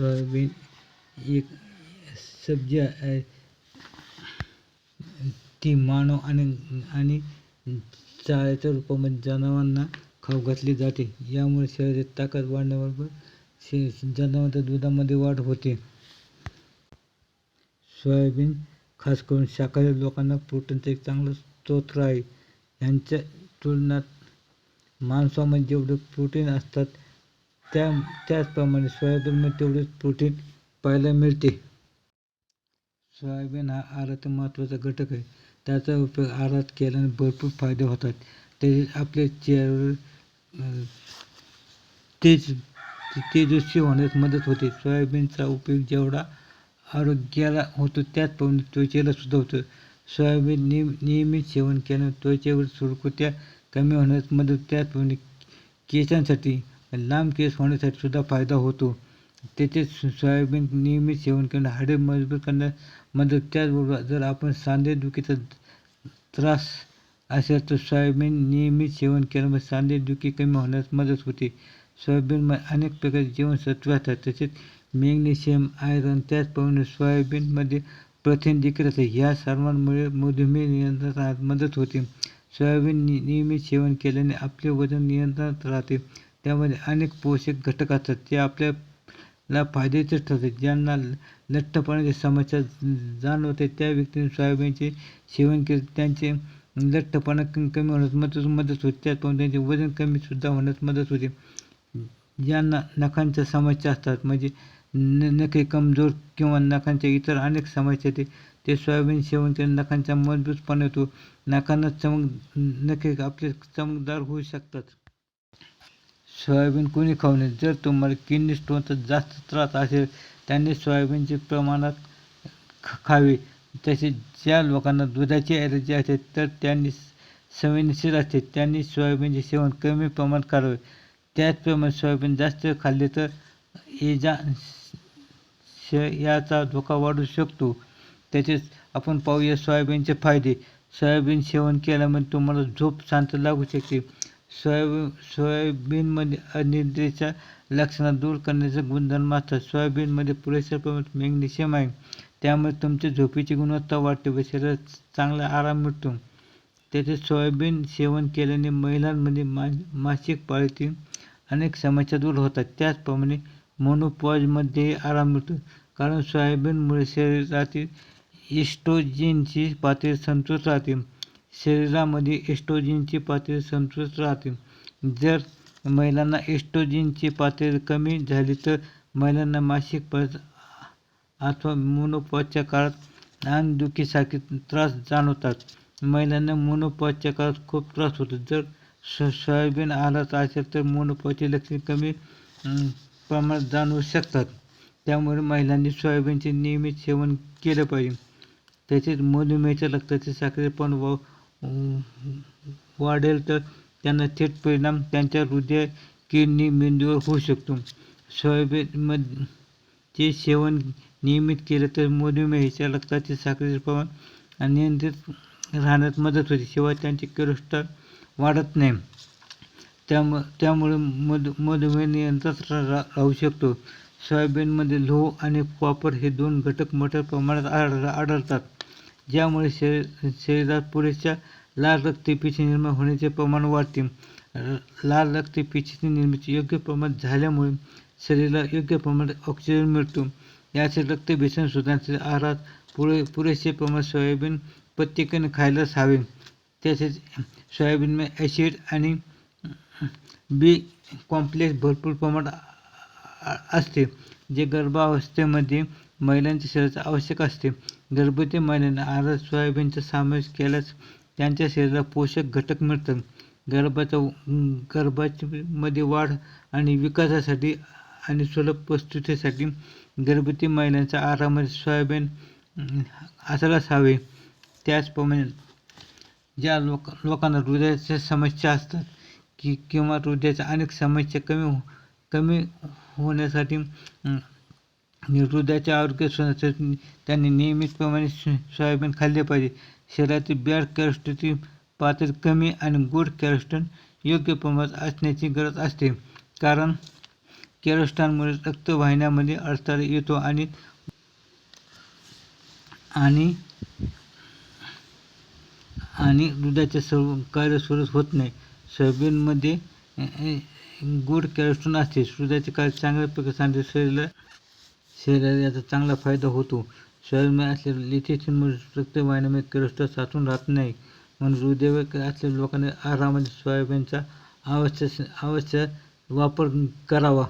Soybean एक सब्जी आहे ती मानव आणि आणि चाऱ्याच्या रूपामध्ये जनावरांना खाऊ घातली जाते. यामुळे शरीरात ताकद वाढण्याबरोबर शे जनावरांच्या दुधामध्ये वाढ होते. सोयाबीन खास करून शाकाहारी लोकांना प्रोटीनचा एक चांगला स्रोत आहे. यांच्या तुलनात माणसामध्ये जेवढे प्रोटीन असतात त्या त्याचप्रमाणे सोयाबीनमध्ये तेवढेच प्रोटीन पाहायला मिळते. सोयाबीन हा आहाराचा महत्त्वाचा घटक आहे. त्याचा उपयोग आहारात केल्याने भरपूर फायदे होतात. तसेच आपल्या चेहऱ्यावर तेज तेजस्वी होण्यास मदत होते. सोयाबीनचा उपयोग जेवढा आरोग्याला होतो त्याचप्रमाणे त्वचेला सुद्धा होतो सोयाबीन नियम नियमित सेवन केल्याने त्वचेवर सुरकुत्या कमी होण्यास मदत त्याचप्रमाणे केसांसाठी लांब केस होण्यासाठी सुद्धा फायदा होतो. त्याचे सोयाबीन नियमित सेवन करणं हाडे मजबूत करण्यास मदत. त्याचबरोबर जर आपण सांधेदुखीचा त्रास असेल तर सोयाबीन नियमित सेवन केल्यामुळे सांधेदुखी कमी होण्यास मदत होते. सोयाबीनमध्ये अनेक प्रकारचे जीवनसत्व असतात तसेच मॅग्नेशियम आयरन त्याचप्रमाणे सोयाबीनमध्ये प्रथिन देखील असते. ह्या सर्वांमुळे मधुमेह नियंत्रणात मदत होते. सोयाबीन नियमित सेवन केल्याने आपले वजन नियंत्रणात राहते. त्यामध्ये अनेक पोषक घटक असतात ते आपल्याला फायद्याचे ठरते ज्यांना लठ्ठपणाची समस्या जाणवते त्या व्यक्तीने सोयाबीनचे सेवन केले. त्यांचे लठ्ठपणा कमी होण्यास मदत मदत होते. त्याचप्रमाणे त्यांचे वजन कमीसुद्धा होण्यास मदत होते. ज्यांना नखांच्या समस्या असतात म्हणजे न नखे कमजोर किंवा नखांच्या इतर अनेक समस्या ते ते सोयाबीन सेवन केले नखांचा मजबूतपणा येतो. नखांना चमक नखे आपले चमकदार होऊ शकतात. सोयाबीन कोणी खाऊ नये जर तुम्हाला किडनी स्टोनचा जास्त त्रास असेल त्यांनी सोयाबीनचे प्रमाणात ख खावे. तसेच ज्या लोकांना दुधाची ॲलर्जी असते तर त्यांनी संवेदनशील असते. त्यांनी सोयाबीनचे सेवन कमी प्रमाणात करावे. त्याचप्रमाणे सोयाबीन जास्त खाल्ले तर एजा श याचा धोका वाढू शकतो. तसेच आपण पाहूया सोयाबीनचे फायदे. सोयाबीन सेवन केल्यामुळे तुम्हाला झोप शांत लागू शकते. सोयाबीन सोयाबीनमध्ये अनिद्रेच्या लक्षणा दूर करण्याचे गुणधर्म असतात सोयाबीनमध्ये पुरेशा प्रमाणात मॅग्नेशियम आहे. त्यामुळे तुमच्या झोपेची गुणवत्ता वाढते व शरीरात चांगला आराम मिळतो. त्याचे सोयाबीन सेवन केल्याने महिलांमध्ये मा मासिक पाळीतील अनेक समस्या दूर होतात. त्याचप्रमाणे मोनोपॉजमध्ये आराम मिळतो. कारण सोयाबीनमुळे शरीरातील इस्ट्रोजेनची पातळी संतुलित राहते. शरीरामध्ये एस्ट्रोजिनची पातळी संतुलित राहते. जर महिलांना एस्ट्रोजिनची पातळी कमी झाली तर महिलांना मासिक परत अथवा मोनोपॉजच्या काळात अंगदुखीसारखे त्रास जाणवतात. महिलांना मोनोपॉजच्या काळात खूप त्रास होतो. जर सो सोयाबीन आहारात असेल तर मोनोपॉजची लक्षणे कमी प्रमाणात जाणवू शकतात. त्यामुळे महिलांनी सोयाबीनचे नियमित सेवन केलं पाहिजे. तसेच मधुमेहाच्या रक्ताचे साखरे पण वा वाढेल तर त्यांना थेट परिणाम त्यांच्या हृदय किडनी मेंदूवर होऊ शकतो. सोयाबीनमध्ये सेवन नियमित केले तर मधुमेहाच्या रक्ताचे साखरेचे प्रमाण नियंत्रित राहण्यात मदत होते. शिवाय त्यांचे कोलेस्ट्रॉल वाढत नाही. त्यामुळे त्यामुळे मधु मधुमेह नियंत्रणात रा राहू शकतो. सोयाबीनमध्ये लोह आणि कॉपर हे दोन घटक मोठ्या प्रमाणात आढळ आढळतात. ज्यामुळे शरीर शरीरात पुरेशा लाल रक्तपेशी निर्माण होण्याचे प्रमाण वाढते. लाल रक्तपेशीची निर्मिती योग्य प्रमाणात झाल्यामुळे शरीराला योग्य प्रमाणात ऑक्सिजन मिळतो. याचे रक्तभेषण सुधारण्यासाठी आहारात पुरे पुरेसे प्रमाणात सोयाबीन प्रत्येकाने खायलाच हवे. तसेच सोयाबीनमध्ये ॲसिड आणि बी कॉम्प्लेक्स भरपूर प्रमाणात असते जे गर्भावस्थेमध्ये महिलांच्या शरीरात आवश्यक असते. गर्भवती महिलांना आहारात सोयाबीनचा समावेश केल्यास त्यांच्या शरीराला पोषक घटक मिळतात. गर्भाचा गर्भामध्ये वाढ आणि विकासासाठी आणि सुलभ प्रस्तुतीसाठी गर्भवती महिलांच्या आहारामध्ये सोयाबीन असायलाच हवे. त्याचप्रमाणे ज्या लोक लोकांना हृदयाच्या समस्या असतात की किंवा हृदयाच्या अनेक समस्या कमी हो, कमी होण्यासाठी हृदयाच्या आरोग्य त्यांनी नियमितप्रमाणे सोयाबीन खाल्ले पाहिजे. शरीरातील बॅड कॅरेस्ट्रॉलची पातळी कमी आणि गुड कॅरेस्ट्रॉल योग्य प्रमाणात असण्याची गरज असते. कारण कॅल्शियममुळे रक्तवाहिन्यामध्ये अडथळा येतो आणि आणि आणि दुधाचे सर्व कार्य सुरू होत नाही. सोयाबीनमध्ये गुड कॅल्शियम असते. दुधाचे कार्य चांगल्या प्रकारे चांगले शरीराला शरीराला याचा चांगला फायदा होतो. सोयाबीन असलेल्या लिथियममुळे रक्तवाहिन्यामध्ये क्रिस्ट साचून राहत नाही. म्हणून हृदयविकार असलेल्या लोकांनी आरामात सोयाबीनचा अवश्य अवश्य वापर करावा.